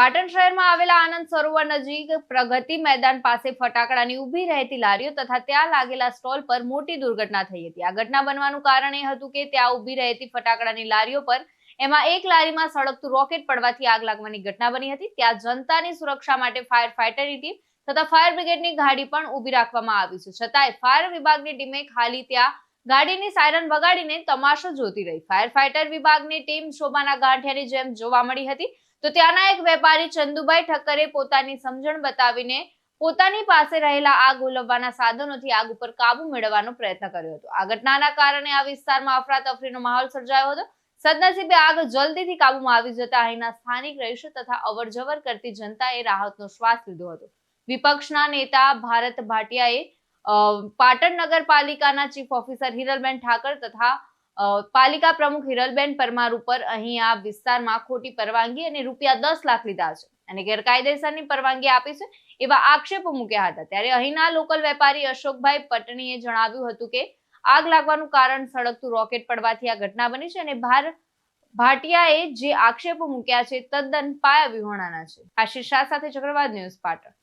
પાટણ શહેરમાં આવેલા આનંદ સરોવર નજીક પ્રગતિ મેદાન પાસે ફટાકડાની ઊભી રહેતી લારીઓ તથા ત્યાં લાગેલા સ્ટોલ પર મોટી દુર્ઘટના થઈ હતી. આ ઘટના બનવાનું કારણ એ હતું કે ત્યાં ઊભી રહેતી ફટાકડાની લારીઓ પર એમાં એક લારીમાં સળગતું રોકેટ પડવાથી આગ લાગવાની ઘટના બની હતી. ત્યાં જનતાની સુરક્ષા માટે ફાયર ફાઈટરની ટીમ તથા ફાયર બ્રિગેડની ગાડી પણ ઊભી રાખવામાં આવી છે. છતાંય ફાયર વિભાગની ટીમે ખાલી ત્યાં ગાડીની સાયરન વગાડીને તમાશો જોતી રહી. ફાયર ફાઈટર વિભાગની ટીમ શોભાના ગાંઠિયાની જેમ જોવા મળી હતી. તો ત્યાંના એક વેપારી ચંદુભાઈ ઠક્કરે પોતાની સમજણ બતાવીને પોતાની પાસે રહેલા આગ ઓલવવાના સાધનોથી આગ ઉપર કાબુ મેળવવાનો પ્રયત્ન કર્યો હતો. આ ઘટનાના કારણે આ વિસ્તારમાં અફરાતફરીનો માહોલ સર્જાયો હતો. સદનસીબે આગ જલ્દીથી કાબુમાં આવી જતા અહીંના સ્થાનિક રહીશો તથા અવરજવર કરતી જનતાએ રાહતનો શ્વાસ લીધો હતો. વિપક્ષના નેતા ભારત ભાટિયાએ પાટણ નગરપાલિકાના ચીફ ઓફિસર હિરલબેન ઠાકર તથા પાલિકા પ્રમુખ હિરલબેન પરમાર ઉપર અહીં આ વિસ્તારમાં ખોટી પરવાનગી અને રૂપિયા દસ લાખ લીધા છે અને ગેરકાયદેસરની પરવાનગી આપી છે એવા આક્ષેપો મૂક્યા હતા. ત્યારે અહીંના લોકલ વેપારી અશોકભાઈ પટણીએ જણાવ્યું હતું કે, આગ લાગવાનું કારણ સળગતું રોકેટ પડવાથી આ ઘટના બની છે અને ભાર, ભાટિયાએ જે આક્ષેપો મૂક્યા છે તદ્દન પાયા વિહોણાના છે. આશીષ શાહ સાથે ચક્રવાત ન્યૂઝ પાટણ.